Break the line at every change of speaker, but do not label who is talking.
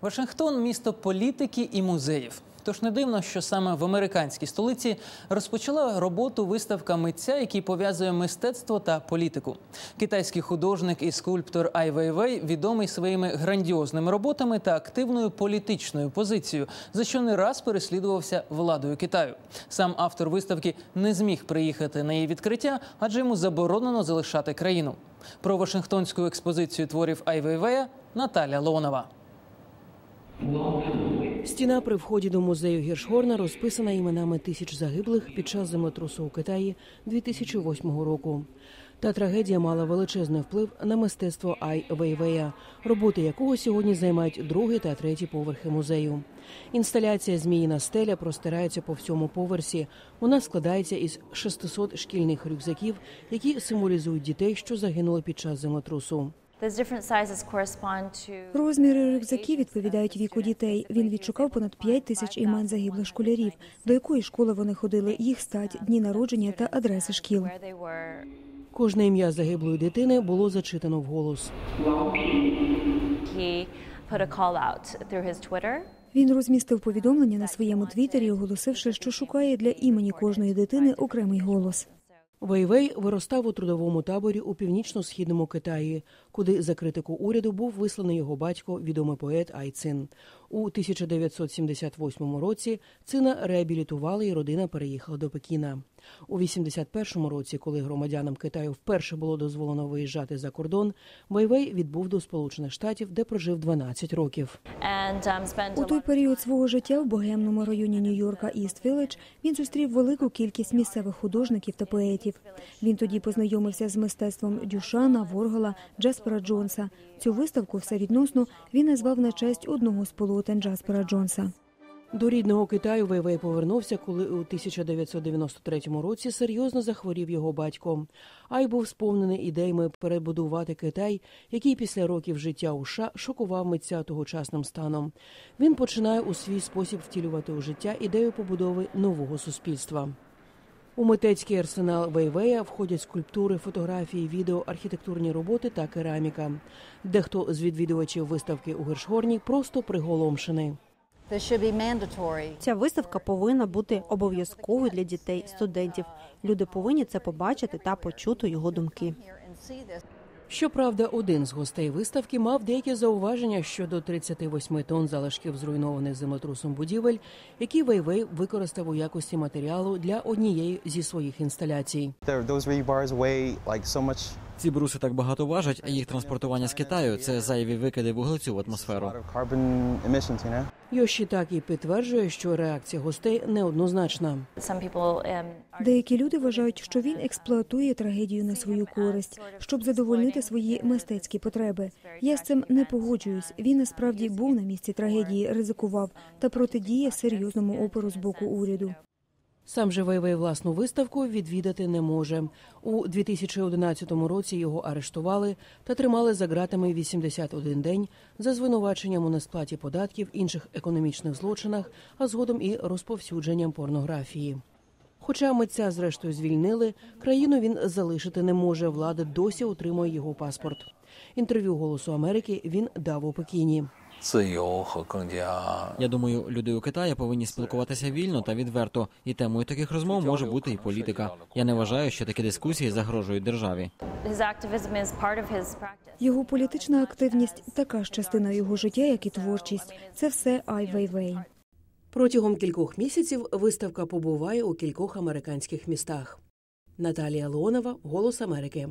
Вашингтон місто політики і музеїв. Тож не дивно, що саме в американській столиці розпочала роботу виставка митця, який пов'язує мистецтво та політику. Китайський художник і скульптор Ай Вейвей відомий своїми грандіозними роботами та активною політичною позицією, за що не раз переслідувався владою Китаю. Сам автор виставки не зміг приїхати на її відкриття, адже йому заборонено залишати країну. Про Вашингтонську експозицію творів Ай Вейвея Наталя Лонова.
Стіна при вході до музею Гіршгорна розписана іменами тисяч загиблих під час землетрусу у Китаї 2008 року. Та трагедія мала величезний вплив на мистецтво Ай Вейвея, роботи якого сьогодні займають другий та третій поверхи музею. Інсталяція Зміїна стеля простирається по всьому поверсі. Вона складається із 600 шкільних рюкзаків, які символізують дітей, що загинули під час землетрусу.
Розміри рюкзаків відповідають віку дітей. Він відшукав понад 5 тисяч імен загиблих школярів, до якої школи вони ходили, їх стать, дні народження та адреси шкіл.
Кожне ім'я загиблої дитини було зачитано вголос.
Він розмістив повідомлення на своєму твіттері, оголосивши, що шукає для імені кожної дитини окремий голос.
Вейвей виростав у трудовому таборі у північно-східному Китаї, куди за критику уряду був висланий його батько, відомий поет Ай Цин. У 1978 році цина реабілітували і родина переїхала до Пекіна. У 81-му році, коли громадянам Китаю вперше було дозволено виїжджати за кордон, Вейвей відбув до Сполучених Штатів, де прожив 12 років.
У той період свого життя в богемному районі Нью-Йорка Іст Вілледж він зустрів велику кількість місцевих художників та поетів. Він тоді познайомився з мистецтвом Дюшана, Воргола, Джаспера Джонса. Цю виставку все відносно він назвав на честь одного з полотен Джаспера Джонса.
До рідного Китаю Вейвей повернувся, коли у 1993 році серйозно захворів його батько. Ай був сповнений ідеями перебудувати Китай, який після років життя у США шокував митця тогочасним станом. Він починає у свій спосіб втілювати у життя ідею побудови нового суспільства. У митецький арсенал Вейвея входять скульптури, фотографії, відео, архітектурні роботи та кераміка. Дехто з відвідувачів виставки у Гершгорні просто приголомшений.
Ця виставка повинна бути обов'язковою для дітей, студентів. Люди повинні це побачити та почути його думки.
Щоправда, один з гостей виставки мав деякі зауваження щодо 38 тонн залишків зруйнованих землетрусом будівель, які Вейвей використав у якості матеріалу для однієї зі своїх інсталяцій.
Ці бруси так багато важать, а їх транспортування з Китаю це зайві викиди вуглецю в атмосферу.
Йоші так і підтверджує, що реакція гостей неоднозначна.
Деякі люди вважають, що він експлуатує трагедію на свою користь, щоб задовольнити свої мистецькі потреби. Я з цим не погоджуюсь. Він насправді був на місці трагедії, ризикував та протидіє серйозному опору з боку уряду.
Сам же Вейвей власну виставку відвідати не може. У 2011 році його арештували та тримали за ґратами 81 день за звинуваченням у несплаті податків, інших економічних злочинах, а згодом і розповсюдженням порнографії. Хоча митця зрештою звільнили, країну він залишити не може. Влада досі утримує його паспорт. Інтерв'ю Голосу Америки він дав у Пекіні.
Я думаю, люди у Китаї повинні спілкуватися вільно та відверто, і темою таких розмов може бути і політика. Я не вважаю, що такі дискусії загрожують державі.
Його політична активність така ж частина його життя, як і творчість. Це все Ай Вейвей.
Протягом кількох місяців виставка побуває у кількох американських містах. Наталія Леонова, Голос Америки.